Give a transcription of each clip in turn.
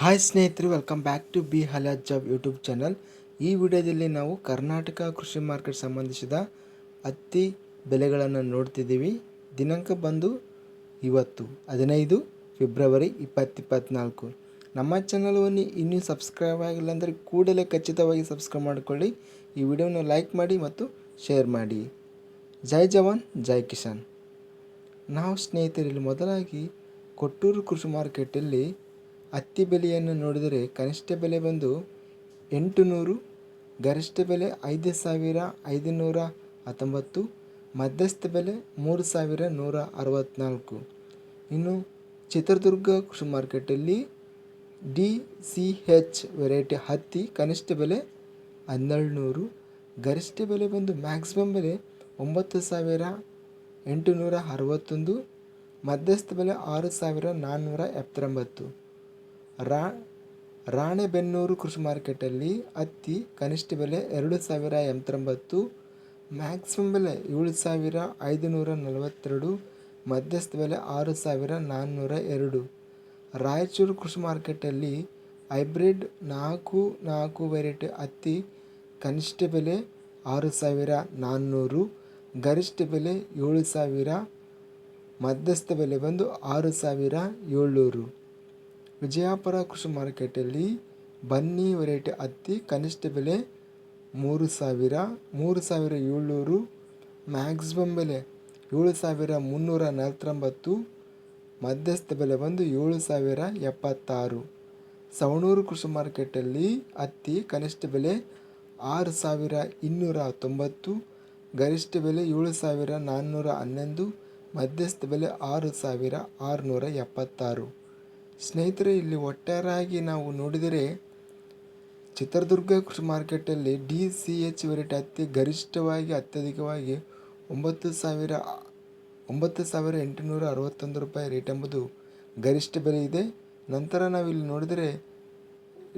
Hi ಸ್ನೇಹಿತರು welcome back to ಬಿ ಹಲಾದ್ ಜಾಬ್ ಯೂಟ್ಯೂಬ್ ಚಾನಲ್ ಈ ವಿಡಿಯೋದಲ್ಲಿ ನಾವು ಕರ್ನಾಟಕ ಕೃಷಿ ಮಾರ್ಕೆಟ್ ಸಂಬಂಧಿಸಿದ ಹತ್ತಿ ಬೆಲೆಗಳನ್ನು ನೋಡ್ತಿದ್ದೀವಿ. ದಿನಾಂಕ ಬಂದು ಇವತ್ತು, ಹದಿನೈದು ಫೆಬ್ರವರಿ ಇಪ್ಪತ್ತಿಪ್ಪತ್ನಾಲ್ಕು ನಮ್ಮ ಚಾನಲನ್ನು ಇನ್ನೂ ಸಬ್ಸ್ಕ್ರೈಬ್ ಆಗಿಲ್ಲ ಅಂದರೆ ಕೂಡಲೇ ಖಚಿತವಾಗಿ ಸಬ್ಸ್ಕ್ರೈಬ್ ಮಾಡಿಕೊಳ್ಳಿ. ಈ ವಿಡಿಯೋನ ಲೈಕ್ ಮಾಡಿ ಮತ್ತು ಶೇರ್ ಮಾಡಿ. ಜೈ ಜವಾನ್, ಜೈ ಕಿಸಾನ್. ನಾವು ಸ್ನೇಹಿತರಲ್ಲಿ ಮೊದಲಾಗಿ ಕೊಟ್ಟೂರು ಕೃಷಿ ಮಾರ್ಕೆಟಲ್ಲಿ ಹತ್ತಿ ಬೆಲೆಯನ್ನು ನೋಡಿದರೆ ಕನಿಷ್ಠ ಬೆಲೆ ಬಂದು ಎಂಟು ನೂರು ಗರಿಷ್ಠ ಬೆಲೆ ಐದು ಸಾವಿರ ಐದು ನೂರ ಹತ್ತೊಂಬತ್ತು, ಮಧ್ಯಸ್ಥ ಬೆಲೆ ಮೂರು ಸಾವಿರ ನೂರ ಅರವತ್ತ್ನಾಲ್ಕು ಇನ್ನು ಚಿತ್ರದುರ್ಗ ಕೃಷಿ ಮಾರ್ಕೆಟಲ್ಲಿ ಡಿ ಸಿ ಹೆಚ್ ವೆರೈಟಿ ಹತ್ತಿ ಕನಿಷ್ಠ ಬೆಲೆ ಹನ್ನೆರಡು ನೂರು, ಗರಿಷ್ಠ ಬೆಲೆ ಬಂದು ಮ್ಯಾಕ್ಸಿಮಮ್ ಬೆಲೆ ಒಂಬತ್ತು ಸಾವಿರ ಎಂಟುನೂರ ಅರವತ್ತೊಂದು, ಮಧ್ಯಸ್ಥ ಬೆಲೆ ಆರು ಸಾವಿರ ನಾನ್ನೂರ ಎಪ್ಪತ್ತೊಂಬತ್ತು. ರಾ, ರಾಣೆಬೆನ್ನೂರು ಕೃಷಿ ಮಾರ್ಕೆಟಲ್ಲಿ ಹತ್ತಿ ಕನಿಷ್ಠ ಬೆಲೆ ಎರಡು ಸಾವಿರ ಎಂಬತ್ತೊಂಬತ್ತು ಮ್ಯಾಕ್ಸಿಮಮ್ ಬೆಲೆ ಏಳು ಸಾವಿರ ಐದುನೂರ ನಲವತ್ತೆರಡು, ಮಧ್ಯಸ್ಥ ಬೆಲೆ ಆರು ಸಾವಿರ ನಾನ್ನೂರ ಎರಡು. ರಾಯಚೂರು ಕೃಷಿ ಮಾರ್ಕೆಟಲ್ಲಿ ಹೈಬ್ರಿಡ್ ನಾಲ್ಕು ನಾಲ್ಕು ವೆರೈಟಿ ಹತ್ತಿ ಕನಿಷ್ಠ ಬೆಲೆ ಆರು ಸಾವಿರ ನಾನ್ನೂರು, ಗರಿಷ್ಠ ಬೆಲೆ ಏಳು ಸಾವಿರ, ಮಧ್ಯಸ್ಥ ಬೆಲೆ ಬಂದು ಆರು ಸಾವಿರ ಏಳ್ನೂರು. ವಿಜಯಪುರ ಕೃಷಿ ಮಾರ್ಕೆಟಲ್ಲಿ ಬನ್ನಿ ವೆರೈಟಿ ಹತ್ತಿ ಕನಿಷ್ಠ ಬೆಲೆ ಮೂರು ಸಾವಿರ ಮೂರು ಸಾವಿರ ಏಳ್ನೂರು ಮ್ಯಾಕ್ಸಿಮಮ್ ಬೆಲೆ ಏಳು ಸಾವಿರ ಮುನ್ನೂರ ನಲವತ್ತೊಂಬತ್ತು, ಮಧ್ಯಸ್ಥ ಬೆಲೆ ಬಂದು ಏಳು ಸಾವಿರ ಎಪ್ಪತ್ತಾರು. ಸವಣೂರು ಕೃಷಿ ಮಾರ್ಕೆಟಲ್ಲಿ ಹತ್ತಿ ಕನಿಷ್ಠ ಬೆಲೆ ಆರು ಸಾವಿರ ಇನ್ನೂರ ತೊಂಬತ್ತು, ಗರಿಷ್ಠ ಬೆಲೆ ಏಳು ಸಾವಿರ ನಾನ್ನೂರ ಹನ್ನೊಂದು, ಮಧ್ಯಸ್ಥ ಬೆಲೆ ಆರು ಸಾವಿರ ಆರುನೂರ ಎಪ್ಪತ್ತಾರು. ಸ್ನೇಹಿತರೆ, ಇಲ್ಲಿ ಒಟ್ಟಾರೆಯಾಗಿ ನಾವು ನೋಡಿದರೆ ಚಿತ್ರದುರ್ಗ ಕೃಷಿ ಮಾರ್ಕೆಟಲ್ಲಿ ಡಿ ಸಿ ಎಚ್ ವೆರೈಟಿ ಹತ್ತಿ ಗರಿಷ್ಠವಾಗಿ, ಅತ್ಯಧಿಕವಾಗಿ ಒಂಬತ್ತು ಸಾವಿರ ಒಂಬತ್ತು ಸಾವಿರ ಎಂಟುನೂರ ಅರವತ್ತೊಂದು ರೂಪಾಯಿ ರೇಟ್ ಎಂಬುದು ಗರಿಷ್ಠ ಬೆಲೆ ಇದೆ. ನಂತರ ನಾವು ಇಲ್ಲಿ ನೋಡಿದರೆ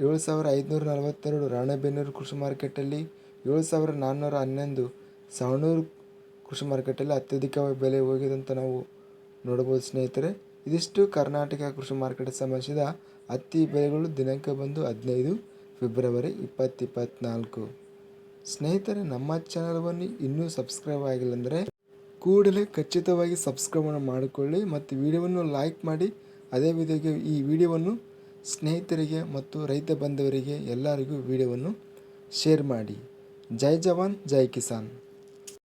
ಏಳು ಸಾವಿರ ಐದುನೂರ ನಲವತ್ತೆರಡು ರಾಣೆಬೆನ್ನೂರು ಕೃಷಿ ಮಾರ್ಕೆಟಲ್ಲಿ ಏಳು ಸಾವಿರ ನಾನ್ನೂರ ಹನ್ನೊಂದು ಸವಣೂರು ಕೃಷಿ ಮಾರ್ಕೆಟಲ್ಲಿ ಅತ್ಯಧಿಕ ಬೆಲೆ ಹೋಗಿದೆ ಅಂತ ನಾವು ನೋಡ್ಬೋದು ಸ್ನೇಹಿತರೆ. ಇದಿಷ್ಟು ಕರ್ನಾಟಕ ಕೃಷಿ ಮಾರುಕಟ್ಟೆ ಸಂಬಂಧಿಸಿದ ಹತ್ತಿ ಬೆಲೆಗಳು ದಿನಾಂಕ ಬಂದು ಹದಿನೈದು ಫೆಬ್ರವರಿ ಇಪ್ಪತ್ತಿಪ್ಪತ್ನಾಲ್ಕು. ಸ್ನೇಹಿತರೆ, ನಮ್ಮ ಚಾನಲ್ವನ್ನು ಇನ್ನೂ ಸಬ್ಸ್ಕ್ರೈಬ್ ಆಗಿಲ್ಲ ಅಂದರೆ ಕೂಡಲೇ ಖಚಿತವಾಗಿ ಸಬ್ಸ್ಕ್ರೈಬ್ ಮಾಡಿಕೊಳ್ಳಿ ಮತ್ತು ವಿಡಿಯೋವನ್ನು ಲೈಕ್ ಮಾಡಿ. ಅದೇ ವಿಧಿಗೆ ಈ ವಿಡಿಯೋವನ್ನು ಸ್ನೇಹಿತರಿಗೆ ಮತ್ತು ರೈತ ಬಂಧುವರಿಗೆ ಎಲ್ಲರಿಗೂ ವಿಡಿಯೋವನ್ನು ಶೇರ್ ಮಾಡಿ. ಜೈ ಜವಾನ್, ಜೈ ಕಿಸಾನ್.